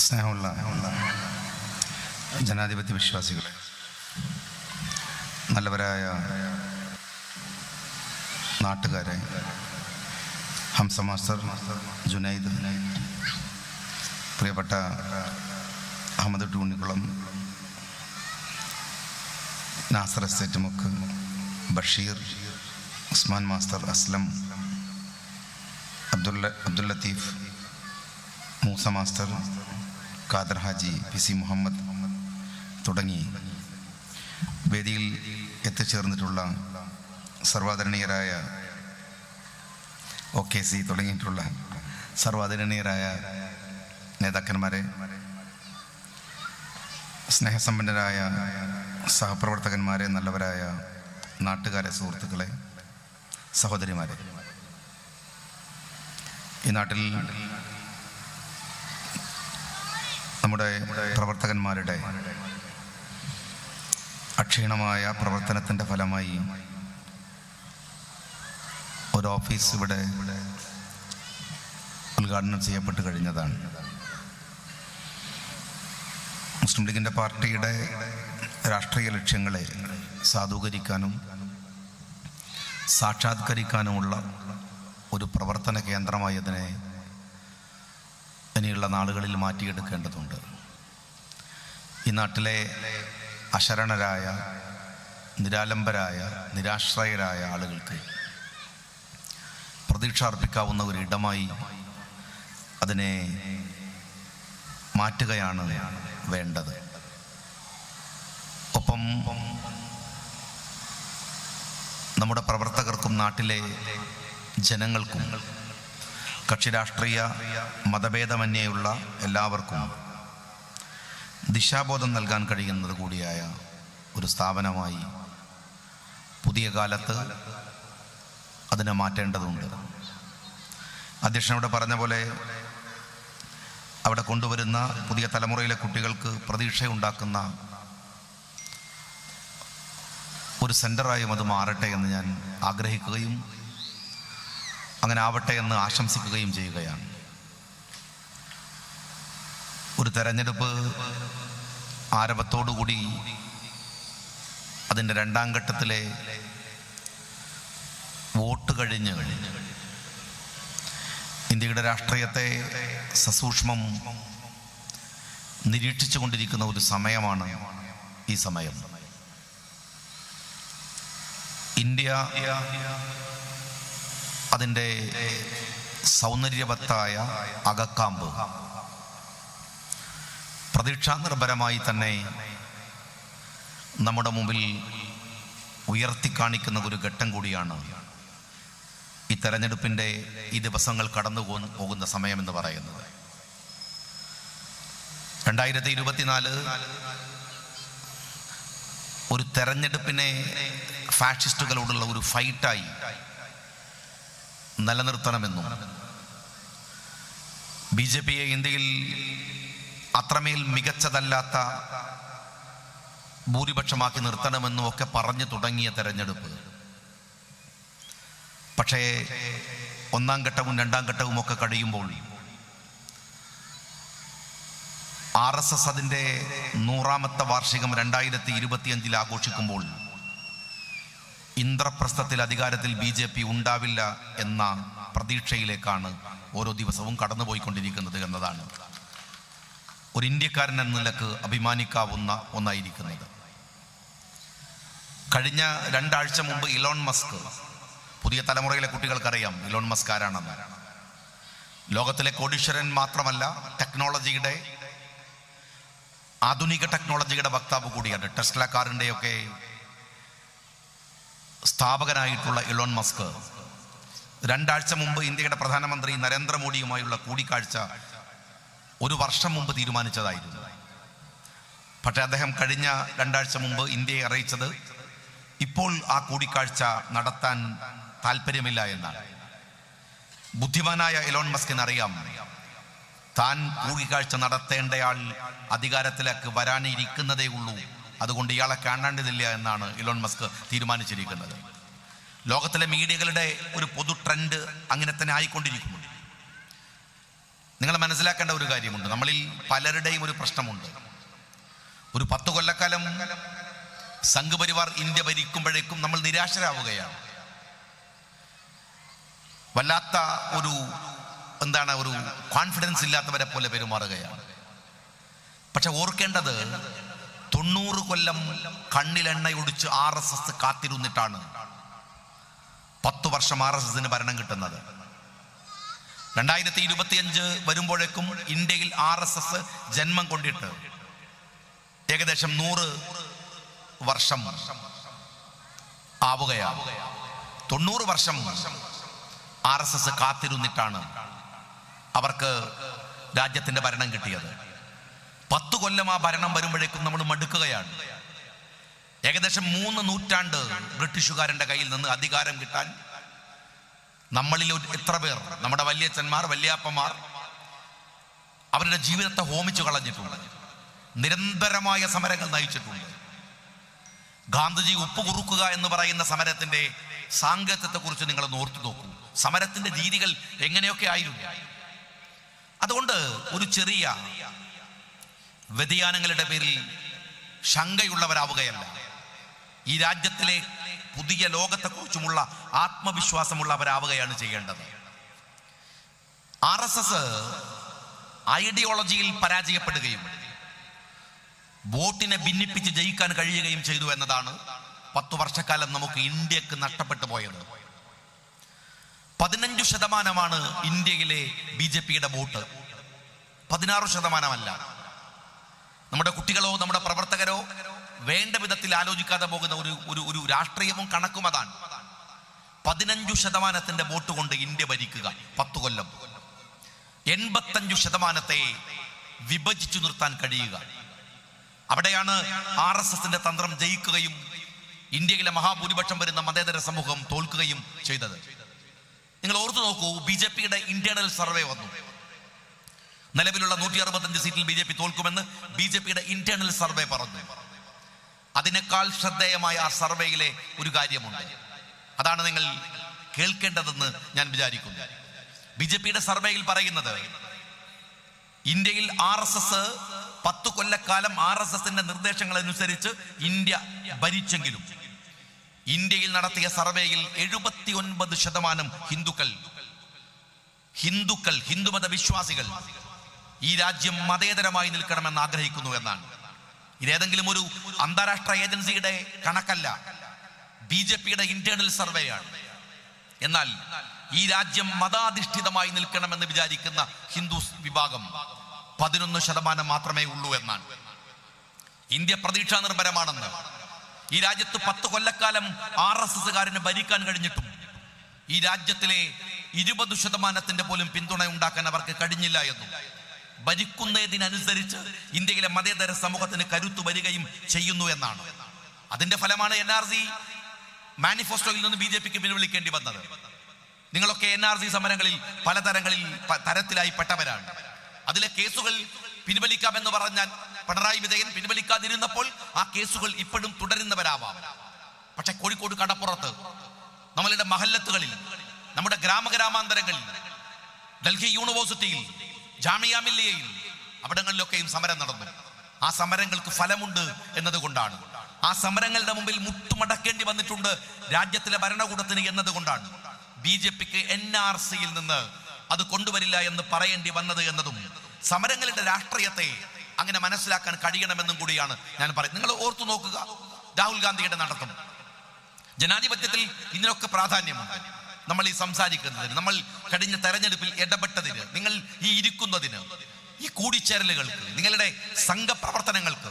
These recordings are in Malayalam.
സ്നേഹമുള്ള ജനാധിപത്യ വിശ്വാസികളെ നല്ലവരായ നാട്ടുകാരെ ഹംസ മാസ്റ്റർ ജുനൈദ് പ്രിയപ്പെട്ട അഹമ്മദ് ടൂണിക്കുളം നാസർ എസ്റ്റേറ്റ് മുക്ക് Basheer Usman master Aslam Abdullah Abdul Latheef Moosa master Khader Haji P C Muhammad തുടങ്ങി വേദിയിൽ എത്തിച്ചേർന്നിട്ടുള്ള സർവാദരണീയരായ ഒ കെ സി തുടങ്ങിയിട്ടുള്ള സർവാദരണീയരായ നേതാക്കന്മാരെ സ്നേഹസമ്പന്നരായ സഹപ്രവർത്തകന്മാരെ നല്ലവരായ നാട്ടുകാരെ സുഹൃത്തുക്കളെ സഹോദരിമാരെ ഈ നാട്ടിൽ നമ്മുടെ പ്രവർത്തകന്മാരുടെ അക്ഷീണമായ പ്രവർത്തനത്തിന്റെ ഫലമായി ഒരു ഓഫീസ് ഇവിടെ ഉദ്ഘാടനം ചെയ്യപ്പെട്ട് കഴിഞ്ഞതാണ്. മുസ്ലിം ലീഗിന്റെ പാർട്ടിയുടെ രാഷ്ട്രീയ ലക്ഷ്യങ്ങളെ സാധൂകരിക്കാനും സാക്ഷാത്കരിക്കാനുമുള്ള ഒരു പ്രവർത്തന കേന്ദ്രമായി അതിനെ ഇനിയുള്ള നാളുകളിൽ മാറ്റിയെടുക്കേണ്ടതുണ്ട്. ഈ നാട്ടിലെ അശരണരായ നിരാലംബരായ നിരാശ്രയരായ ആളുകൾക്ക് പ്രതീക്ഷ അർപ്പിക്കാവുന്ന ഒരു ഇടമായി അതിനെ മാറ്റുകയാണ് വേണ്ടത്. ഒപ്പം നമ്മുടെ പ്രവർത്തകർക്കും നാട്ടിലെ ജനങ്ങൾക്കും കക്ഷി രാഷ്ട്രീയ മതഭേദമന്യേയുള്ള എല്ലാവർക്കും ദിശാബോധം നൽകാൻ കഴിയുന്നത് കൂടിയായ ഒരു സ്ഥാപനമായി പുതിയ കാലത്ത് അതിനെ മാറ്റേണ്ടതുണ്ട്. അധ്യക്ഷൻ അധ്യക്ഷനോട് പറഞ്ഞ പോലെ അവിടെ കൊണ്ടുവരുന്ന പുതിയ തലമുറയിലെ കുട്ടികൾക്ക് പ്രതീക്ഷയുണ്ടാക്കുന്ന ഒരു സെന്ററായും അത് മാറട്ടെ എന്ന് ഞാൻ ആഗ്രഹിക്കുകയും അങ്ങനെ ആവട്ടെ എന്ന് ആശംസിക്കുകയും ചെയ്യുകയാണ്. ഒരു തെരഞ്ഞെടുപ്പ് ആരവത്തോടുകൂടി അതിന്റെ രണ്ടാം ഘട്ടത്തിലെ വോട്ട് കഴിഞ്ഞ് ഇന്ത്യയുടെ രാഷ്ട്രീയത്തെ സസൂക്ഷ്മം നിരീക്ഷിച്ചു കൊണ്ടിരിക്കുന്ന ഒരു സമയമാണ് ഈ സമയം. ഇന്ത്യ അതിന്റെ സൗന്ദര്യവത്തായ അകക്കാമ്പ്. പ്രതീക്ഷാനിർഭരമായി തന്നെ നമ്മുടെ മുമ്പിൽ ഉയർത്തി കാണിക്കുന്ന ഒരു ഘട്ടം കൂടിയാണ് ഈ തെരഞ്ഞെടുപ്പിന്റെ ഈ ദിവസങ്ങൾ കടന്നു പോകുന്ന സമയമെന്ന് പറയുന്നത്. രണ്ടായിരത്തി ഇരുപത്തിനാല് ഒരു തെരഞ്ഞെടുപ്പിനെ ഫാഷിസ്റ്റുകളോടുള്ള ഒരു ഫൈറ്റായി നിലനിർത്തണമെന്നും ബി ജെ പിയെ ഇന്ത്യയിൽ അത്രമേൽ മികച്ചതല്ലാത്ത ഭൂരിപക്ഷമാക്കി നിർത്തണമെന്നും ഒക്കെ പറഞ്ഞു തുടങ്ങിയ തെരഞ്ഞെടുപ്പ്. പക്ഷേ ഒന്നാം ഘട്ടവും രണ്ടാം ഘട്ടവും ഒക്കെ കഴിയുമ്പോൾ ആർ എസ് എസ് അതിന്റെ നൂറാമത്തെ വാർഷികം രണ്ടായിരത്തി ഇരുപത്തിയഞ്ചിൽ ആഘോഷിക്കുമ്പോൾ ഇന്ദ്രപ്രസ്ഥത്തിൽ അധികാരത്തിൽ ബി ജെ പി ഉണ്ടാവില്ല എന്ന പ്രതീക്ഷയിലേക്കാണ് ഓരോ ദിവസവും കടന്നുപോയിക്കൊണ്ടിരിക്കുന്നത് എന്നതാണ് ഒരു ഇന്ത്യക്കാരൻ എന്ന നിലയ്ക്ക് അഭിമാനിക്കാവുന്ന ഒന്നായിരിക്കുന്നത്. കഴിഞ്ഞ രണ്ടാഴ്ച മുമ്പ് ഇലോൺ മസ്ക് പുതിയ തലമുറയിലെ കുട്ടികൾക്കറിയാം ഇലോൺ മസ്ക് ആരാണെന്ന്. ലോകത്തിലെ കോടീശ്വരൻ മാത്രമല്ല ടെക്നോളജിയുടെ ആധുനിക ടെക്നോളജിയുടെ വക്താവ് കൂടിയാണ് ടെസ്ല സ്ഥാപകനായിട്ടുള്ള ഇലോൺ മസ്ക്. രണ്ടാഴ്ച മുമ്പ് ഇന്ത്യയുടെ പ്രധാനമന്ത്രി നരേന്ദ്രമോദിയുമായുള്ള കൂടിക്കാഴ്ച ഒരു വർഷം മുമ്പ് തീരുമാനിച്ചതായിരുന്നു. പക്ഷേ അദ്ദേഹം കഴിഞ്ഞ രണ്ടാഴ്ച മുമ്പ് ഇന്ത്യയെ അറിയിച്ചത് ഇപ്പോൾ ആ കൂടിക്കാഴ്ച നടത്താൻ താല്പര്യമില്ല എന്നാണ്. ബുദ്ധിമാനായ എലോൺ മസ്കിന് അറിയാം താൻ കൂടിക്കാഴ്ച നടത്തേണ്ടയാൾ അധികാരത്തിലേക്ക് വരാനിരിക്കുന്നതേ ഉള്ളൂ. അതുകൊണ്ട് ഇയാളെ കാണേണ്ടതില്ല എന്നാണ് ഇലോൺ മസ്ക് തീരുമാനിച്ചിരിക്കുന്നത്. ലോകത്തിലെ മീഡിയകളുടെ ഒരു പൊതു ട്രെൻഡ് അങ്ങനെ തന്നെ ആയിക്കൊണ്ടിരിക്കുന്നു നിങ്ങൾ മനസ്സിലാക്കേണ്ട ഒരു കാര്യമുണ്ട്. നമ്മളിൽ പലരുടെയും ഒരു പ്രശ്നമുണ്ട്. ഒരു പത്ത് കൊല്ലക്കാലം സംഘപരിവാർ ഇന്ത്യ ഭരിക്കുമ്പോഴേക്കും നമ്മൾ നിരാശരാവുകയാണ്. വല്ലാത്ത ഒരു എന്താണ് ഒരു കോൺഫിഡൻസ് ഇല്ലാത്തവരെ പോലെ പെരുമാറുകയാണ്. പക്ഷെ ഓർക്കേണ്ടത് തൊണ്ണൂറ് കൊല്ലം കണ്ണിലെണ്ണയൊടിച്ച് ആർ എസ് എസ് കാത്തിരുന്നിട്ടാണ് പത്ത് വർഷം ആർ എസ് എസിന് ഭരണം കിട്ടുന്നത്. രണ്ടായിരത്തി ഇരുപത്തിയഞ്ച് വരുമ്പോഴേക്കും ഇന്ത്യയിൽ ആർ എസ് എസ് ജന്മം കൊണ്ടിട്ട് ഏകദേശം നൂറ് വർഷം ആവുകയാണ്. തൊണ്ണൂറ് വർഷം ആർ എസ് എസ് കാത്തിരുന്നിട്ടാണ് അവർക്ക് രാജ്യത്തിന്റെ ഭരണം കിട്ടിയത്. പത്തു കൊല്ലം ആ ഭരണം വരുമ്പോഴേക്കും നമ്മൾ മടുക്കുകയാണ്. ഏകദേശം മൂന്ന് നൂറ്റാണ്ട് ബ്രിട്ടീഷുകാരന്റെ കയ്യിൽ നിന്ന് അധികാരം കിട്ടാൻ നമ്മളിൽ എത്ര പേർ? നമ്മുടെ വല്യച്ഛന്മാർ വല്യാപ്പന്മാർ അവരുടെ ജീവിതത്തെ ഹോമിച്ചു കളഞ്ഞിട്ടുണ്ട്. നിരന്തരമായ സമരങ്ങൾ നയിച്ചിട്ടുണ്ട്. ഗാന്ധിജി ഉപ്പ് കുറുക്കുക എന്ന് പറയുന്ന സമരത്തിന്റെ സാങ്കത്യത്തെ കുറിച്ച് നിങ്ങൾ ഓർത്തു നോക്കൂ. സമരത്തിന്റെ രീതികൾ എങ്ങനെയൊക്കെ ആയിരുന്നു? അതുകൊണ്ട് ഒരു ചെറിയ വ്യതിയാനങ്ങളുടെ പേരിൽ ശങ്കയുള്ളവരാവുകയല്ല. ഈ രാജ്യത്തിലെ പുതിയ ലോകത്തെക്കുറിച്ചുമുള്ള ആത്മവിശ്വാസമുള്ളവരാവുകയാണ് ചെയ്യേണ്ടത്. ആർ എസ് എസ് ഐഡിയോളജിയിൽ പരാജയപ്പെടുകയും വോട്ടിനെ ഭിന്നിപ്പിച്ച് ജയിക്കാൻ കഴിയുകയും ചെയ്തു എന്നതാണ് പത്തു വർഷക്കാലം നമുക്ക് ഇന്ത്യയ്ക്ക് നഷ്ടപ്പെട്ടു പോയത്. പതിനഞ്ചു ശതമാനമാണ് ഇന്ത്യയിലെ ബി ജെ പിയുടെ വോട്ട്. പതിനാറ് ശതമാനമല്ല. നമ്മുടെ കുട്ടികളോ നമ്മുടെ പ്രവർത്തകരോ വേണ്ട വിധത്തിൽ ആലോചിക്കാതെ പോകുന്ന ഒരു ഒരു ഒരു രാഷ്ട്രീയവും കണക്കും അതാണ്. പതിനഞ്ചു ശതമാനത്തിന്റെ വോട്ട് കൊണ്ട് ഇന്ത്യ ഭരിക്കുക പത്ത് കൊല്ലം. എൺപത്തഞ്ചു ശതമാനത്തെ വിഭജിച്ചു നിർത്താൻ കഴിയുക. അവിടെയാണ് ആർ എസ് എസിന്റെ തന്ത്രം ജയിക്കുകയും ഇന്ത്യയിലെ മഹാഭൂരിപക്ഷം വരുന്ന മതേതര സമൂഹം തോൽക്കുകയും ചെയ്തത്. നിങ്ങൾ ഓർത്തു നോക്കൂ ബി ജെ പിയുടെ ഇന്റേണൽ സർവേ വന്നു. നിലവിലുള്ള നൂറ്റി അറുപത്തഞ്ച് സീറ്റിൽ ബി ജെ പി തോൽക്കുമെന്ന് ബി ജെ പിയുടെ ഇന്റേണൽ സർവേ പറഞ്ഞു. അതിനേക്കാൾ ശ്രദ്ധേയമായ ആ സർവേയിലെ ഒരു കാര്യമുണ്ട്. അതാണ് നിങ്ങൾ കേൾക്കേണ്ടതെന്ന് ഞാൻ വിചാരിക്കുന്നു. ബി ജെ പിയുടെ സർവേയിൽ പറയുന്നത് ഇന്ത്യയിൽ ആർ എസ് എസ് പത്ത് കൊല്ലക്കാലം ആർ എസ് എസിന്റെ നിർദ്ദേശങ്ങൾ അനുസരിച്ച് ഇന്ത്യ ഭരിച്ചെങ്കിലും ഇന്ത്യയിൽ നടത്തിയ സർവേയിൽ എഴുപത്തി ഒൻപത് ശതമാനം ഹിന്ദുക്കൾ ഹിന്ദുക്കൾ ഹിന്ദുമത വിശ്വാസികൾ ഈ രാജ്യം മതേതരമായി നിൽക്കണമെന്ന് ആഗ്രഹിക്കുന്നു എന്നാണ്. ഇതേതെങ്കിലും ഒരു അന്താരാഷ്ട്ര ഏജൻസിയുടെ കണക്കല്ല ബി ജെ പിയുടെ ഇന്റേണൽ സർവേയാണ്. എന്നാൽ ഈ രാജ്യം മതാധിഷ്ഠിതമായി നിൽക്കണമെന്ന് വിചാരിക്കുന്ന ഹിന്ദു വിഭാഗം പതിനൊന്ന് ശതമാനം മാത്രമേ ഉള്ളൂ എന്നാണ്. ഇന്ത്യ പ്രതീക്ഷാ നിർഭരമാണെന്ന് ഈ രാജ്യത്ത് പത്ത് കൊല്ലക്കാലം ആർ എസ് എസ്സുകാരന് ഭരിക്കാൻ കഴിഞ്ഞിട്ടും ഈ രാജ്യത്തിലെ ഇരുപത് ശതമാനത്തിന്റെ പോലും പിന്തുണ ഉണ്ടാക്കാൻ അവർക്ക് കഴിഞ്ഞില്ല എന്നും ഭരിക്കുന്നതിനനുസരിച്ച് ഇന്ത്യയിലെ മതേതര സമൂഹത്തിന് കരുത്തു വരികയും ചെയ്യുന്നു എന്നാണ്. അതിന്റെ ഫലമാണ് എൻ ആർ സി മാനിഫെസ്റ്റോയിൽ നിന്ന് ബി ജെ പിക്ക് പിൻവലിക്കേണ്ടി വന്നത്. നിങ്ങളൊക്കെ എൻ ആർ സി സമരങ്ങളിൽ പലതരങ്ങളിൽ തരത്തിലായി പെട്ടവരാണ്. അതിലെ കേസുകൾ പിൻവലിക്കാമെന്ന് പറഞ്ഞാൽ പിണറായി വിജയൻ പിൻവലിക്കാതിരുന്നപ്പോൾ ആ കേസുകൾ ഇപ്പോഴും തുടരുന്നവരാവാം. പക്ഷെ കോഴിക്കോട് കടപ്പുറത്ത് നമ്മളുടെ മഹല്ലത്തുകളിൽ നമ്മുടെ ഗ്രാമഗ്രാമാന്തരങ്ങളിൽ ഡൽഹി യൂണിവേഴ്സിറ്റിയിൽ ജാമിയ മില്ലിയയിൽ അവിടങ്ങളിലൊക്കെയും സമരം നടന്നു. ആ സമരങ്ങൾക്ക് ഫലമുണ്ട് എന്നതുകൊണ്ടാണ്. ആ സമരങ്ങളുടെ മുമ്പിൽ മുട്ടുമടക്കേണ്ടി വന്നിട്ടുണ്ട് രാജ്യത്തിലെ ഭരണകൂടത്തിന് എന്നതുകൊണ്ടാണ്. ബി ജെ പിക്ക് എൻ ആർ സിയിൽ നിന്ന് അത് കൊണ്ടുവരില്ല എന്ന് പറയേണ്ടി വന്നത് എന്നതും സമരങ്ങളുടെ രാഷ്ട്രീയത്തെ അങ്ങനെ മനസ്സിലാക്കാൻ കഴിയണമെന്നും കൂടിയാണ് ഞാൻ പറയുന്നത്. നിങ്ങൾ ഓർത്തു നോക്കുക രാഹുൽ ഗാന്ധിയുടെ നടത്തം. ജനാധിപത്യത്തിൽ ഇതിനൊക്കെ പ്രാധാന്യമുണ്ട്. നമ്മൾ ഈ സംസാരിക്കുന്നതിന് നമ്മൾ കഴിഞ്ഞ തെരഞ്ഞെടുപ്പിൽ ഇടപെട്ടതിന് നിങ്ങൾ ഈ ഇരിക്കുന്നതിന് ഈ കൂടിച്ചേരലുകൾക്ക് നിങ്ങളുടെ സംഘപ്രവർത്തനങ്ങൾക്ക്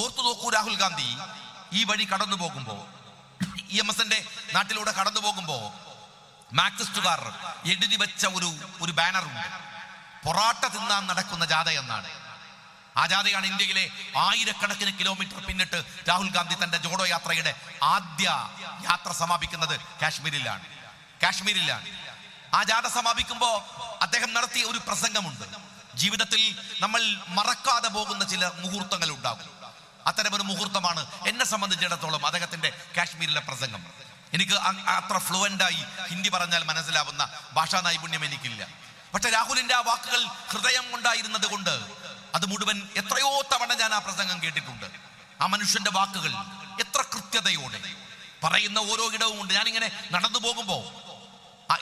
ഓർത്തു നോക്കൂ രാഹുൽ ഗാന്ധി ഈ വഴി കടന്നു പോകുമ്പോൾ ഇ എം എസിന്റെ നാട്ടിലൂടെ കടന്നു പോകുമ്പോൾ മാർക്സിസ്റ്റുകാർ എഴുതി വെച്ച ഒരു ഒരു ബാനറുണ്ട്. പൊറാട്ട തിന്നാൻ നടക്കുന്ന ജാഥ എന്നാണ്. ആ ജാഥയാണ് ഇന്ത്യയിലെ ആയിരക്കണക്കിന് കിലോമീറ്റർ പിന്നിട്ട് രാഹുൽ ഗാന്ധി തന്റെ ജോഡോ യാത്രയുടെ ആദ്യ യാത്ര സമാപിക്കുന്നത് കാശ്മീരിലാണ്. കാശ്മീരിലാണ്. ആ ജാഥ സമാപിക്കുമ്പോ അദ്ദേഹം നടത്തിയ ഒരു പ്രസംഗമുണ്ട്. ജീവിതത്തിൽ നമ്മൾ മറക്കാതെ പോകുന്ന ചില മുഹൂർത്തങ്ങൾ ഉണ്ടാകും അത്തരമൊരു മുഹൂർത്തമാണ് എന്നെ സംബന്ധിച്ചിടത്തോളം അദ്ദേഹത്തിന്റെ കാശ്മീരിലെ പ്രസംഗം. എനിക്ക് അത്ര ഫ്ലുവന്റായി ഹിന്ദി പറഞ്ഞാൽ മനസ്സിലാവുന്ന ഭാഷാ നൈപുണ്യം എനിക്കില്ല. പക്ഷെ രാഹുലിന്റെ ആ വാക്കുകൾ ഹൃദയം കൊണ്ടായിരുന്നത് കൊണ്ട് അത് മുഴുവൻ എത്രയോ തവണ ഞാൻ ആ പ്രസംഗം കേട്ടിട്ടുണ്ട്. ആ മനുഷ്യന്റെ വാക്കുകൾ എത്ര കൃത്യതയോടെ. പറയുന്ന ഓരോ ഇടവും ഉണ്ട് ഞാനിങ്ങനെ നടന്നു പോകുമ്പോ ആ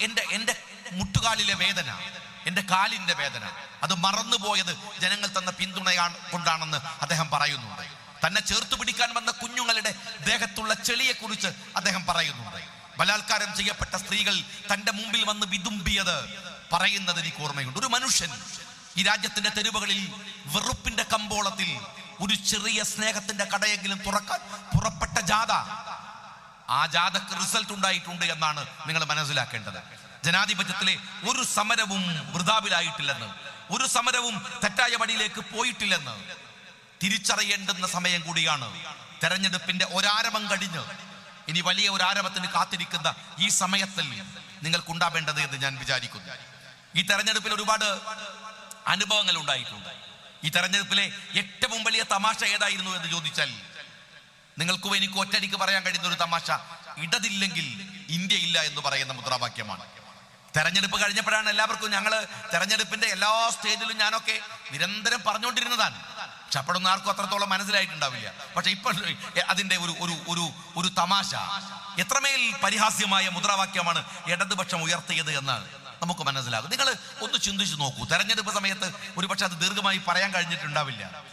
എന്റെ എന്റെ മുട്ടുകാലിലെ വേദന എന്റെ കാലിന്റെ വേദന അത് മറന്നുപോയത് ജനങ്ങൾ തന്ന പിന്തുണയാണ് കൊണ്ടാണെന്ന് അദ്ദേഹം പറയുന്നുണ്ട്. തന്നെ ചേർത്ത് പിടിക്കാൻ വന്ന കുഞ്ഞുങ്ങളുടെ ദേഹത്തുള്ള ചെളിയെക്കുറിച്ച് അദ്ദേഹം പറയുന്നുണ്ട്. ബലാത്കാരം ചെയ്യപ്പെട്ട സ്ത്രീകൾ തന്റെ മുമ്പിൽ വന്ന് വിതുമ്പിയത് പറയുന്നത് എനിക്ക് ഓർമ്മയുണ്ട്. ഒരു മനുഷ്യൻ ഈ രാജ്യത്തിന്റെ തെരുവുകളിൽ വെറുപ്പിന്റെ കമ്പോളത്തിൽ ഒരു ചെറിയ സ്നേഹത്തിന്റെ കടയെങ്കിലും തുറക്കാൻ പുറപ്പെട്ട ജാഥ ആ ജാഥക്ക് റിസൾട്ട് ഉണ്ടായിട്ടുണ്ട് എന്നാണ് നിങ്ങൾ മനസ്സിലാക്കേണ്ടത്. ജനാധിപത്യത്തിലെ ഒരു സമരവും വൃതാവിലായിട്ടില്ലെന്ന് ഒരു സമരവും തെറ്റായ വഴിയിലേക്ക് പോയിട്ടില്ലെന്ന് തിരിച്ചറിയേണ്ടുന്ന സമയം കൂടിയാണ്. തെരഞ്ഞെടുപ്പിന്റെ ഒരാരവം കഴിഞ്ഞ് ഇനി വലിയ ഒരാരവത്തിന് കാത്തിരിക്കുന്ന ഈ സമയത്തിൽ നിങ്ങൾക്കുണ്ടാവേണ്ടത് എന്ന് ഞാൻ വിചാരിക്കുന്നു. ഈ തെരഞ്ഞെടുപ്പിൽ ഒരുപാട് അനുഭവങ്ങൾ ഉണ്ടായിട്ടുണ്ട്. ഈ തെരഞ്ഞെടുപ്പിലെ ഏറ്റവും വലിയ തമാശ ഏതായിരുന്നു എന്ന് ചോദിച്ചാൽ നിങ്ങൾക്കും എനിക്ക് ഒറ്റടിക്ക് പറയാൻ കഴിയുന്ന ഒരു തമാശ. ഇടതില്ലെങ്കിൽ ഇന്ത്യ ഇല്ല എന്ന് പറയുന്ന മുദ്രാവാക്യമാണ്. തെരഞ്ഞെടുപ്പ് കഴിഞ്ഞപ്പോഴാണ് എല്ലാവർക്കും ഞങ്ങൾ തെരഞ്ഞെടുപ്പിന്റെ എല്ലാ സ്റ്റേജിലും ഞാനൊക്കെ നിരന്തരം പറഞ്ഞുകൊണ്ടിരുന്നതാണ്. പക്ഷെ അപ്പോഴൊന്നും ആർക്കും അത്രത്തോളം മനസ്സിലായിട്ടുണ്ടാവില്ല. പക്ഷെ ഇപ്പോൾ അതിന്റെ ഒരു ഒരു ഒരു ഒരു തമാശ. എത്രമേൽ പരിഹാസ്യമായ മുദ്രാവാക്യമാണ് ഇടതുപക്ഷം ഉയർത്തിയത് എന്ന് നമുക്ക് മനസ്സിലാകും. നിങ്ങൾ ഒന്ന് ചിന്തിച്ചു നോക്കൂ. തെരഞ്ഞെടുപ്പ് സമയത്ത് ഒരുപക്ഷെ അത് ദീർഘമായി പറയാൻ കഴിഞ്ഞിട്ടുണ്ടാവില്ല.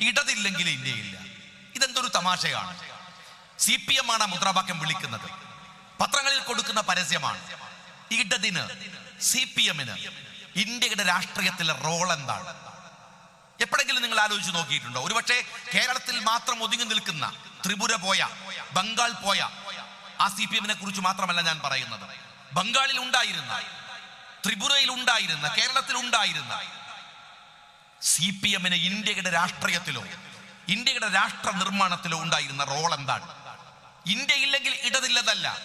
ഇടതില്ലെങ്കിൽ ഇന്ത്യയില്ല ഇതെന്തൊരു തമാശയാണ്? സി പി എം ആണ് മുദ്രാവാക്യം വിളിക്കുന്നത്. പത്രങ്ങളിൽ കൊടുക്കുന്ന പരസ്യമാണ്. ഇടതിന് സി പി എമ്മിന് ഇന്ത്യയുടെ രാഷ്ട്രീയത്തിലെ റോൾ എന്താണ്? എപ്പോഴെങ്കിലും നിങ്ങൾ ആലോചിച്ച് നോക്കിയിട്ടുണ്ടോ? ഒരുപക്ഷെ കേരളത്തിൽ മാത്രം ഒതുങ്ങി നിൽക്കുന്ന ത്രിപുര പോയ ബംഗാൾ പോയ ആ സി പി എമ്മിനെ കുറിച്ച് മാത്രമല്ല ഞാൻ പറയുന്നത്. ബംഗാളിൽ ഉണ്ടായിരുന്ന ത്രിപുരയിൽ ഉണ്ടായിരുന്ന കേരളത്തിൽ ഉണ്ടായിരുന്ന സി പി എമ്മിന് ഇന്ത്യയുടെ രാഷ്ട്രീയത്തിലോ ഇന്ത്യയുടെ രാഷ്ട്ര നിർമ്മാണത്തിലോ ഉണ്ടായിരുന്ന റോൾ എന്താണ്? ഇന്ത്യയില്ലെങ്കിൽ ഇടതില്ലതല്ല.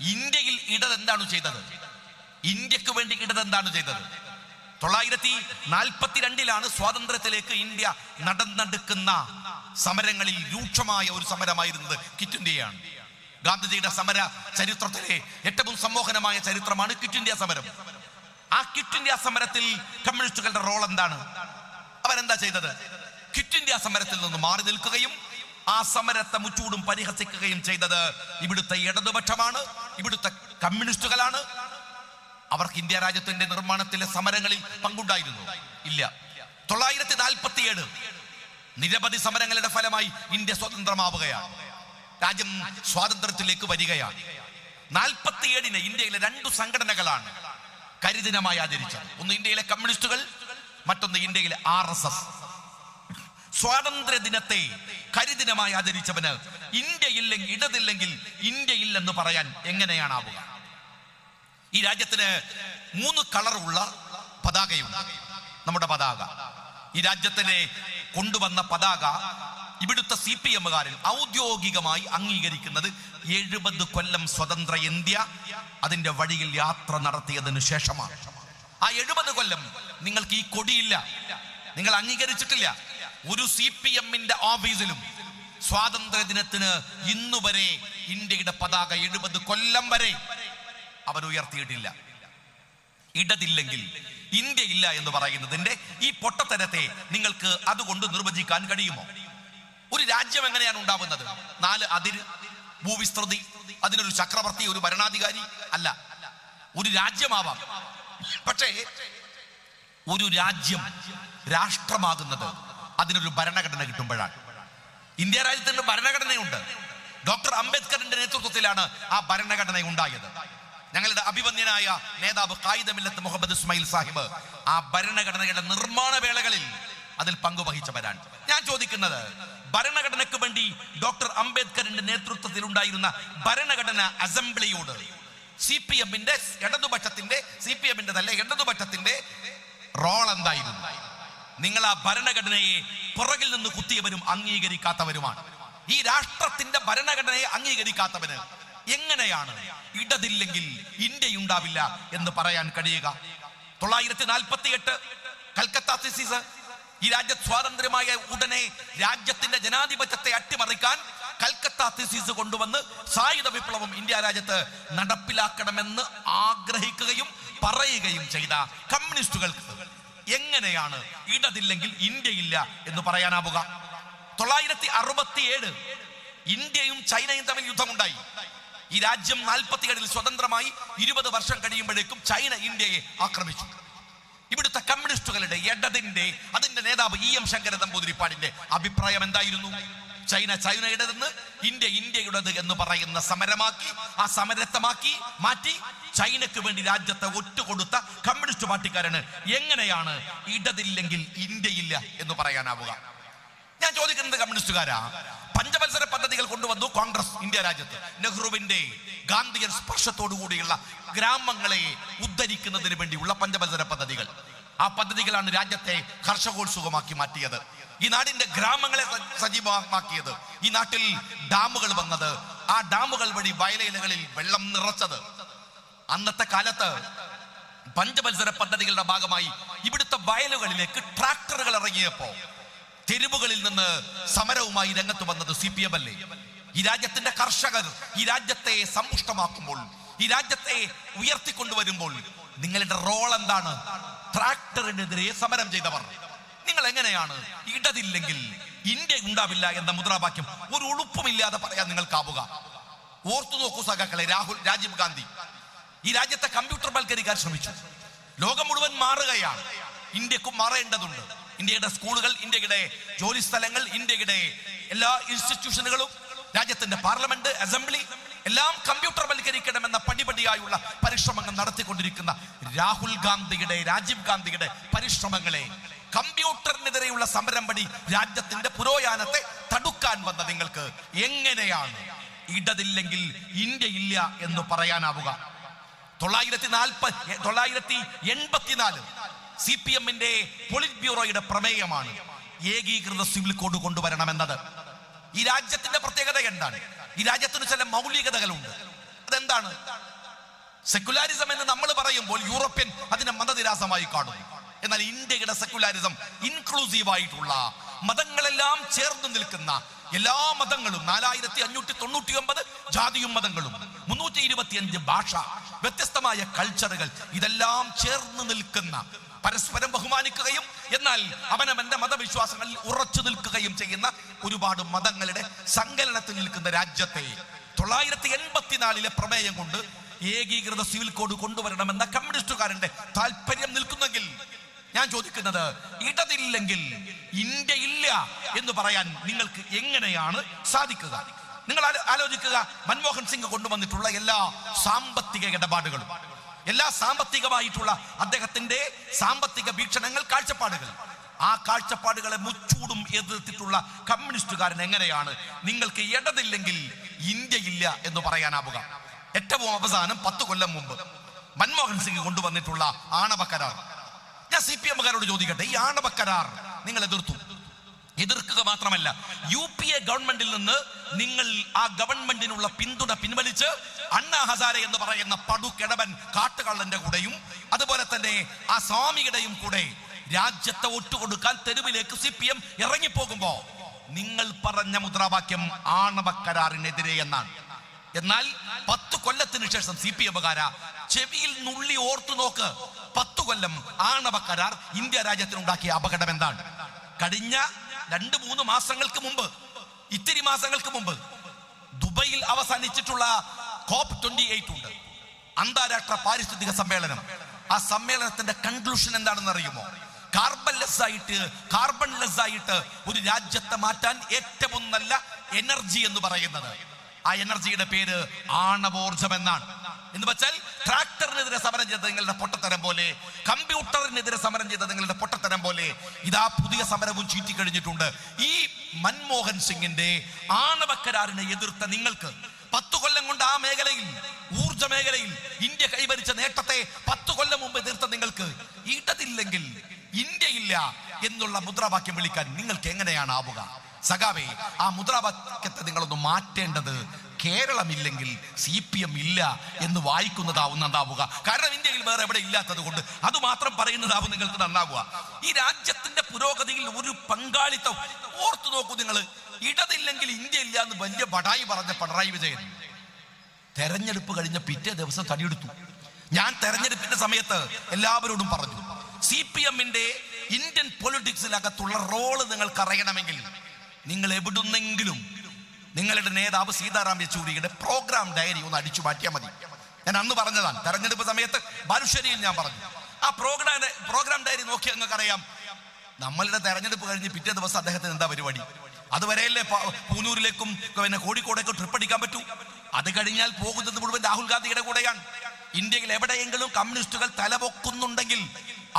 ഇന്ത്യയിൽ ഇടത് എന്താണ് ചെയ്തത്? ഇന്ത്യയ്ക്ക് വേണ്ടി ഇടത് എന്താണ് ചെയ്തത്? തൊള്ളായിരത്തി നാൽപ്പത്തിരണ്ടിലാണ് സ്വാതന്ത്ര്യത്തിലേക്ക് ഇന്ത്യ നടന്നെടുക്കുന്ന സമരങ്ങളിൽ രൂക്ഷമായ ഒരു സമരമായിരുന്നത് കിറ്റ് ഇന്ത്യയാണ്. ഗാന്ധിജിയുടെ സമര ചരിത്രത്തിലെ ഏറ്റവും സമ്മോഹനമായ ചരിത്രമാണ് കിറ്റ് ഇന്ത്യ സമരം. ആ കിറ്റ് ഇന്ത്യ സമരത്തിൽ കമ്മ്യൂണിസ്റ്റുകളുടെ റോൾ എന്താണ്? അവരെന്താ ചെയ്തത്? ക്വിറ്റ് ഇന്ത്യ സമരത്തിൽ നിന്ന് മാറി നിൽക്കുകയും ആ സമരത്തെ മുച്ചൂടും പരിഹസിക്കുകയും ചെയ്തത് ഇവിടുത്തെ ഇടതുപക്ഷമാണ് ഇവിടുത്തെ കമ്മ്യൂണിസ്റ്റുകളാണ്. അവർക്ക് ഇന്ത്യ രാജ്യത്തിന്റെ നിർമ്മാണത്തിലെ സമരങ്ങളിൽ പങ്കുണ്ടായിരുന്നു. ഇല്ല. തൊള്ളായിരത്തി നാൽപ്പത്തി ഏഴ് നിരവധി സമരങ്ങളുടെ ഫലമായി ഇന്ത്യ സ്വതന്ത്രമാവുകയാണ്. രാജ്യം സ്വാതന്ത്ര്യത്തിലേക്ക് വരികയാണ്. നാൽപ്പത്തിയേഴിന് ഇന്ത്യയിലെ രണ്ടു സംഘടനകളാണ് കരിദിനമായി ആചരിച്ചത് ഒന്ന് ഇന്ത്യയിലെ കമ്മ്യൂണിസ്റ്റുകൾ മറ്റൊന്ന് ഇന്ത്യയിലെ ആർ എസ് എസ്. സ്വാതന്ത്ര്യ ദിനത്തെ കരിദിനമായി ആചരിച്ചവന് ഇന്ത്യ ഇല്ലെങ്കിൽ ഇടതില്ലെങ്കിൽ ഇന്ത്യ ഇല്ലെന്ന് പറയാൻ എങ്ങനെയാണാവുക? ഈ രാജ്യത്തിന് മൂന്ന് കളറുള്ള പതാകയുണ്ട്. നമ്മുടെ പതാക. ഈ രാജ്യത്തിനെ കൊണ്ടുവന്ന പതാക ഇവിടുത്തെ സി പി എമ്മുകാരിൽ ഔദ്യോഗികമായി അംഗീകരിക്കുന്നത് എഴുപത് കൊല്ലം സ്വതന്ത്ര ഇന്ത്യ അതിന്റെ വഴിയിൽ യാത്ര നടത്തിയതിനു ശേഷമാണ്. ആ എഴുപത് കൊല്ലം നിങ്ങൾക്ക് ഈ കൊടിയില്ല. നിങ്ങൾ അംഗീകരിച്ചിട്ടില്ല. ഒരു സി പി എമ്മിന്റെ ഓഫീസിലും സ്വാതന്ത്ര്യ ദിനത്തിന് ഇന്നുവരെ ഇന്ത്യയുടെ പതാക എഴുപത് കൊല്ലം വരെ അവർ ഉയർത്തിയിട്ടില്ല. ഇടതില്ലെങ്കിൽ ഇന്ത്യ ഇല്ല എന്ന് പറയുന്നതിന്റെ ഈ പൊട്ടത്തരത്തെ നിങ്ങൾക്ക് അതുകൊണ്ട് നിർവചിക്കാൻ കഴിയുമോ? ഒരു രാജ്യം എങ്ങനെയാണ് ഉണ്ടാവുന്നത്? നാല് അതിര് ഭൂവിസ്തൃതി അതിനൊരു ചക്രവർത്തി ഒരു ഭരണാധികാരി അല്ല. ഒരു രാജ്യമാവാം. പക്ഷേ ഒരു രാജ്യം രാഷ്ട്രമാകുന്നത് അതിനൊരു ഭരണഘടന കിട്ടുമ്പോഴാണ്. ഇന്ത്യ രാജ്യത്തിന്റെ ഭരണഘടനയുണ്ട്. ഡോക്ടർ അംബേദ്കറിന്റെ നേതൃത്വത്തിലാണ് ആ ഭരണഘടന ഉണ്ടായത്. ഞങ്ങളുടെ അഭിമന്യനായ നേതാവ് കായിദമില്ലത്ത് മുഹമ്മദ് ഇസ്മായിൽ സാഹിബ് ആ ഭരണഘടനയുടെ നിർമ്മാണ വേളകളിൽ അതിൽ പങ്കുവഹിച്ചവരാണ്. ഞാൻ ചോദിക്കുന്നത് ഭരണഘടനയ്ക്ക് വേണ്ടി ഡോക്ടർ അംബേദ്കറിന്റെ നേതൃത്വത്തിൽ ഉണ്ടായിരുന്ന ഭരണഘടന അസംബ്ലിയോട് സി പി എമ്മിന്റെ ഇടതുപക്ഷത്തിന്റെ സി പി എമ്മിന്റെ തന്നെ ഇടതുപക്ഷത്തിന്റെ റോൾ എന്തായിരുന്നു? നിങ്ങൾ ആ ഭരണഘടനയെ പുറകിൽ നിന്ന് കുത്തിയവരും അംഗീകരിക്കാത്തവരുമാണ്. ഈ രാഷ്ട്രത്തിന്റെ ഭരണഘടനയെ അംഗീകരിക്കാത്തവന് എങ്ങനെയാണ്? ഇടതില്ലെങ്കിൽ ഇന്ത്യ ഉണ്ടാവില്ല എന്ന് പറയാൻ കഴിയുക. തൊള്ളായിരത്തി നാൽപ്പത്തി എട്ട് കൽക്കത്ത തിസിസ് ഈ രാജ്യ സ്വാതന്ത്ര്യമായ ഉടനെ രാജ്യത്തിന്റെ ജനാധിപത്യത്തെ അട്ടിമറിക്കാൻ കൽക്കത്ത തിസീസ് കൊണ്ടുവന്ന് സായുധ വിപ്ലവം ഇന്ത്യ രാജ്യത്ത് നടപ്പിലാക്കണമെന്ന് ആഗ്രഹിക്കുകയും പറയുകയും ചെയ്ത കമ്മ്യൂണിസ്റ്റുകൾക്ക്. എങ്ങനെയാണ് ഇടതില്ലെങ്കിൽ ഇന്ത്യയില്ല എന്ന് പറയാനാവുക. തൊള്ളായിരത്തി അറുപത്തി ഏഴ് ഇന്ത്യയും ചൈനയും തമ്മിൽ യുദ്ധമുണ്ടായി. ഈ രാജ്യം നാൽപ്പത്തിയേഴിൽ സ്വതന്ത്രമായി ഇരുപത് വർഷം കഴിയുമ്പോഴേക്കും ചൈന ഇന്ത്യയെ ആക്രമിച്ചു. ഇവിടുത്തെ കമ്മ്യൂണിസ്റ്റുകളുടെ ഇടതിന്റെ അതിന്റെ നേതാവ് ഇ എം ശങ്കര നമ്പൂതിരിപ്പാടിന്റെ അഭിപ്രായം എന്തായിരുന്നു? ചൈന ചൈനയുടേതെന്ന് ഇന്ത്യ ഇന്ത്യയുടേത് എന്ന് പറയുന്ന സമരമാക്കി ആ സമരത്തമാക്കി മാറ്റി ചൈനക്ക് വേണ്ടി രാജ്യത്തെ ഒറ്റുകൊടുത്ത കമ്മ്യൂണിസ്റ്റ് പാർട്ടിക്കാരന് എങ്ങനെയാണ് ഇടതില്ലെങ്കിൽ ഇന്ത്യയില്ല എന്ന് പറയാനാവുക? ഞാൻ ചോദിക്കുന്നത് കമ്മ്യൂണിസ്റ്റുകാരാ. പഞ്ചവത്സര പദ്ധതികൾ കൊണ്ടുവന്നു കോൺഗ്രസ് ഇന്ത്യ രാജ്യത്ത്. നെഹ്റുവിന്റെ ഗാന്ധിയൻ സ്പർശത്തോടു കൂടിയുള്ള ഗ്രാമങ്ങളെ ഉദ്ധരിക്കുന്നതിന് വേണ്ടിയുള്ള പഞ്ചവത്സര പദ്ധതികൾ. ആ പദ്ധതികളാണ് രാജ്യത്തെ കർഷകോത്സുകമാക്കി മാറ്റിയത്. ഈ നാടിന്റെ ഗ്രാമങ്ങളെ സജീവമാക്കിയത്. ഈ നാട്ടിൽ ഡാമുകൾ വന്നത്. ആ ഡാമുകൾ വഴി വയലയിലകളിൽ വെള്ളം നിറച്ചത്. അന്നത്തെ കാലത്ത് പഞ്ചമത്സര പദ്ധതികളുടെ ഭാഗമായി ഇവിടുത്തെ വയലുകളിലേക്ക് ട്രാക്ടറുകൾ ഇറങ്ങിയപ്പോ തെരുവുകളിൽ നിന്ന് സമരവുമായി രംഗത്ത് വന്നത് സി പി എം അല്ലേ? ഈ രാജ്യത്തിന്റെ കർഷകർ ഈ രാജ്യത്തെ സമ്പുഷ്ടമാക്കുമ്പോൾ ഈ രാജ്യത്തെ ഉയർത്തിക്കൊണ്ടുവരുമ്പോൾ നിങ്ങളുടെ റോൾ എന്താണ്? ട്രാക്ടറിനെതിരെ സമരം ചെയ്തവർ. നിങ്ങൾ എങ്ങനെയാണ് ഇടതില്ലെങ്കിൽ ഇന്ത്യ ഉണ്ടാവില്ല എന്ന മുദ്രാവാക്യം ഒരു ഉളുപ്പുമില്ലാതെ പറയാൻ നിങ്ങൾക്കാവുക ഓർത്തു നോക്കൂ സഖാക്കളെ രാഹുൽ രാജീവ് ഗാന്ധി. ഈ രാജ്യത്തെ കമ്പ്യൂട്ടർ വൽക്കരിക്കാൻ ശ്രമിച്ചു. ലോകം മുഴുവൻ മാറുകയാണ്. ഇന്ത്യക്കും മാറേണ്ടതുണ്ട്. ഇന്ത്യയുടെ സ്കൂളുകൾ ഇന്ത്യയുടെ ജോലി സ്ഥലങ്ങൾ ഇന്ത്യയുടെ എല്ലാ ഇൻസ്റ്റിറ്റ്യൂഷനുകളും രാജ്യത്തിന്റെ പാർലമെന്റ് അസംബ്ലി എല്ലാം കമ്പ്യൂട്ടർ വൽക്കരിക്കണമെന്ന പടിപടിയായുള്ള പരിശ്രമങ്ങൾ നടത്തിക്കൊണ്ടിരിക്കുന്ന രാഹുൽ ഗാന്ധിയുടെ രാജീവ് ഗാന്ധിയുടെ പരിശ്രമങ്ങളെ കമ്പ്യൂട്ടറിനെതിരെയുള്ള സമരം വഴി രാജ്യത്തിന്റെ പുരോയാനത്തെ തടുക്കാൻ വന്ന നിങ്ങൾക്ക് എങ്ങനെയാണ്? ഇടതില്ലെങ്കിൽ ഇന്ത്യ ഇല്ല എന്ന് പറയാനാവുക. തൊള്ളായിരത്തി നാൽപ്പത് തൊള്ളായിരത്തി എൺപത്തിനാല് സി പി എമ്മിന്റെ പൊളിറ്റ് ബ്യൂറോയുടെ പ്രമേയമാണ് ഏകീകൃത സിവിൽ കോഡ് കൊണ്ടുവരണമെന്നത്. ഈ രാജ്യത്തിന്റെ പ്രത്യേകത എന്താണ്? ഈ രാജ്യത്തിന് ചില മൗലികതകളുണ്ട്. അതെന്താണ്? സെക്കുലാരിസം എന്ന് നമ്മൾ പറയുമ്പോൾ യൂറോപ്യൻ അതിനെ മതനിരാസമായി കാണുന്നു. എന്നാൽ ഇന്ത്യയുടെ സെക്കുലാരിസം ഇൻക്ലൂസീവ് ആയിട്ടുള്ള മതങ്ങളെല്ലാം ചേർന്ന് നിൽക്കുന്ന എല്ലാ മതങ്ങളും നാലായിരത്തി അഞ്ഞൂറ്റി തൊണ്ണൂറ്റി ഒമ്പത് ജാതിയും മതങ്ങളും മുന്നൂറ്റി ഇരുപത്തിയഞ്ച് ഭാഷ വ്യത്യസ്തമായ കൾച്ചറുകൾ ഇതെല്ലാം ചേർന്ന് നിൽക്കുന്ന പരസ്പരം ബഹുമാനിക്കുകയും എന്നാൽ അവനവന്റെ മതവിശ്വാസങ്ങളിൽ ഉറച്ചു നിൽക്കുകയും ചെയ്യുന്ന ഒരുപാട് മതങ്ങളുടെ സങ്കലനത്തിൽ നിൽക്കുന്ന രാജ്യത്തെ തൊള്ളായിരത്തി എൺപത്തിനാലിലെ പ്രമേയം കൊണ്ട് ഏകീകൃത സിവിൽ കോഡ് കൊണ്ടുവരണമെന്ന കമ്മ്യൂണിസ്റ്റുകാരന്റെ താല്പര്യം നിൽക്കുന്നെങ്കിൽ ഞാൻ ചോദിക്കുന്നത് ഇടതില്ലെങ്കിൽ ഇന്ത്യ ഇല്ല എന്ന് പറയാൻ നിങ്ങൾക്ക് എങ്ങനെയാണ് സാധിക്കുക? നിങ്ങൾ ആലോ- ആലോചിക്കുക മൻമോഹൻ സിംഗ് കൊണ്ടുവന്നിട്ടുള്ള എല്ലാ സാമ്പത്തിക ഇടപാടുകളും എല്ലാ സാമ്പത്തികമായിട്ടുള്ള അദ്ദേഹത്തിന്റെ സാമ്പത്തിക വീക്ഷണങ്ങൾ കാഴ്ചപ്പാടുകൾ. ആ കാഴ്ചപ്പാടുകളെ മുച്ചൂടും എതിർത്തിട്ടുള്ള കമ്മ്യൂണിസ്റ്റുകാരൻ എങ്ങനെയാണ്? നിങ്ങൾക്ക് ഇടതില്ലെങ്കിൽ ഇന്ത്യയില്ല എന്ന് പറയാനാവുക. ഏറ്റവും അവസാനം പത്ത് കൊല്ലം മുമ്പ് മൻമോഹൻ സിംഗ് കൊണ്ടുവന്നിട്ടുള്ള ആണവ കരാർ. ഞാൻ സി പി എമ്മുകാരോട് ചോദിക്കട്ടെ ഈ ആണവ കരാർ നിങ്ങൾ എതിർത്തു. എതിർക്കുക മാത്രമല്ല യു പി എ ഗവൺമെന്റിൽ നിന്ന് നിങ്ങൾ ആ ഗവൺമെന്റിനുള്ള പിന്തുണ പിൻവലിച്ച് അണ്ണാ ഹസാരെ എന്ന് പറയുന്ന പടുകിടവൻ കാട്ടുകള്ളന്റെ കൂടെയും അതുപോലെ തന്നെ ആ സ്വാമിയുടെയും കൂടെ രാജ്യത്തെ ഒറ്റുകൊടുക്കാൻ തെരുവിലേക്ക് സി പി എം ഇറങ്ങിപ്പോകുമ്പോ നിങ്ങൾ പറഞ്ഞ മുദ്രാവാക്യം ആണവ കരാറിനെതിരെ എന്നാണ്. എന്നാൽ പത്ത് കൊല്ലത്തിന് ശേഷം സി പി എമ്മുകാര ചെവിയിൽ നുള്ളി ഓർത്തു നോക്ക്. പത്തു കൊല്ലം ആണവ കരാർ ഇന്ത്യ രാജ്യത്തിനുണ്ടാക്കിയ അപകടം എന്താണ്? കഴിഞ്ഞ രണ്ട് മൂന്ന് മാസങ്ങൾക്ക് മുമ്പ് ഇത്തിരി മാസങ്ങൾക്ക് മുമ്പ് ദുബൈയിൽ അവസാനിച്ചിട്ടുള്ള കോപ്പ് ട്വന്റി എയ്റ്റ് ഉണ്ട്. അന്താരാഷ്ട്ര പാരിസ്ഥിതിക സമ്മേളനം. ആ സമ്മേളനത്തിന്റെ കൺക്ലൂഷൻ എന്താണെന്ന് അറിയുമോ? കാർബൺ ലെസ് ആയിട്ട് കാർബൺ ലെസ് ആയിട്ട് ഒരു രാജ്യത്തെ മാറ്റാൻ ഏറ്റവും നല്ല എനർജി എന്ന് പറയുന്നത് ആ എനർജിയുടെ പേര് ആണവോർജം എന്നാണ് എന്ന് വെച്ചാൽ ട്രാക്ടറിനെതിരെ സമരം ചെയ്ത നിങ്ങളുടെ പൊട്ടത്തരം പോലെ കമ്പ്യൂട്ടറിനെതിരെ സമരം ചെയ്ത നിങ്ങളുടെ പൊട്ടത്തരം പോലെ ഇതാ പുതിയ സമരവും ചീറ്റി കഴിഞ്ഞിട്ടുണ്ട് ഈ മൻമോഹൻ സിംഗിന്റെ ആണവ കരാറിനെ എതിർത്ത നിങ്ങൾക്ക് പത്ത് കൊല്ലം കൊണ്ട് ആ മേഖലയിൽ ഊർജ മേഖലയിൽ ഇന്ത്യ കൈവരിച്ച നേട്ടത്തെ പത്ത് കൊല്ലം മുമ്പ് എതിർത്ത നിങ്ങൾക്ക് ഇടതില്ലെങ്കിൽ ഇന്ത്യയില്ല എന്നുള്ള മുദ്രാവാക്യം വിളിക്കാൻ നിങ്ങൾക്ക് എങ്ങനെയാണ് ആവുക? സഖാവേ ആ മുദ്രാവാക്യത്തെ നിങ്ങളൊന്ന് മാറ്റേണ്ടത് കേരളമില്ലെങ്കിൽ സി പി എം ഇല്ല എന്ന് വായിക്കുന്നതാവും നന്നാവുക. കാരണം ഇന്ത്യയിൽ വേറെ എവിടെ ഇല്ലാത്തത് കൊണ്ട് അത് മാത്രം പറയുന്നതാവും നിങ്ങൾക്ക് നന്നാവുക. ഈ രാജ്യത്തിന്റെ പുരോഗതിയിൽ ഒരു പങ്കാളിത്തം ഓർത്തു നോക്കൂ നിങ്ങൾ ഇടതില്ലെങ്കിൽ ഇന്ത്യ ഇല്ല എന്ന് വലിയ ബടായി പറഞ്ഞ പിണറായി വിജയൻ. തെരഞ്ഞെടുപ്പ് കഴിഞ്ഞ പിറ്റേ ദിവസം തടിയെടുത്തു. ഞാൻ തെരഞ്ഞെടുപ്പിന്റെ സമയത്ത് എല്ലാവരോടും പറഞ്ഞു സി പി എമ്മിന്റെ ഇന്ത്യൻ പൊളിറ്റിക്സിനകത്തുള്ള റോൾ നിങ്ങൾക്ക് അറിയണമെങ്കിൽ നിങ്ങൾ എവിടുന്നെങ്കിലും നിങ്ങളുടെ നേതാവ് സീതാറാം യെച്ചൂരിയുടെ പ്രോഗ്രാം ഡയറി ഒന്ന് അടിച്ചു മാറ്റിയാൽ മതി. ഞാൻ അന്ന് പറഞ്ഞതാണ് തെരഞ്ഞെടുപ്പ് സമയത്ത് ബാലുശ്ശേരിയിൽ ഞാൻ പറഞ്ഞു. ആ പ്രോഗ്രാം പ്രോഗ്രാം ഡയറി നോക്കി നിങ്ങൾക്ക് അറിയാം. നമ്മളുടെ തെരഞ്ഞെടുപ്പ് കഴിഞ്ഞ് പിറ്റേ ദിവസം അദ്ദേഹത്തിന് എന്താ പരിപാടി? അതുവരെയല്ലേ പൂനൂരിലേക്കും പിന്നെ കോഴിക്കോടേക്കും ട്രിപ്പ് അടിക്കാൻ പറ്റൂ? അത് കഴിഞ്ഞാൽ പോകുന്നത് മുഴുവൻ രാഹുൽ ഗാന്ധിയുടെ കൂടെയാണ്. ഇന്ത്യയിൽ എവിടെയെങ്കിലും കമ്മ്യൂണിസ്റ്റുകൾ തലപൊക്കുന്നുണ്ടെങ്കിൽ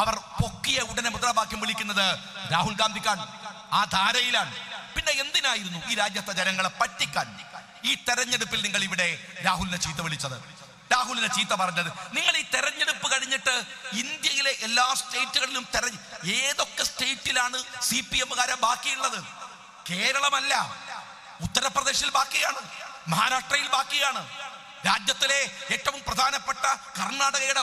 അവർ പൊക്കിയ ഉടനെ മുദ്രാവാക്യം വിളിക്കുന്നത് രാഹുൽ ഗാന്ധിക്കാണ്. ആ ധാരയിലാണ്. പിന്നെ എന്തിനായിരുന്നു ഈ രാജ്യത്തെ ജനങ്ങളെ പറ്റിക്കാൻ? ഈ തെരഞ്ഞെടുപ്പിൽ നിങ്ങൾ ഇവിടെ രാഹുലിനെ ചീത്ത വിളിച്ചത്. രാഹുലിനെ ചീത്ത പറഞ്ഞത്. നിങ്ങൾ ഈ തെരഞ്ഞെടുപ്പ് കഴിഞ്ഞിട്ട് ഇന്ത്യയിലെ എല്ലാ സ്റ്റേറ്റുകളിലും തെരഞ്ഞു ഏതൊക്കെ സ്റ്റേറ്റിലാണ് സി പി എമ്മുകാരെ ബാക്കിയുള്ളത്? കേരളമല്ല. ഉത്തർപ്രദേശിൽ ബാക്കിയാണ്. മഹാരാഷ്ട്രയിൽ ബാക്കിയാണ്. രാജ്യത്തിലെ ഏറ്റവും പ്രധാനപ്പെട്ട കർണാടകയുടെ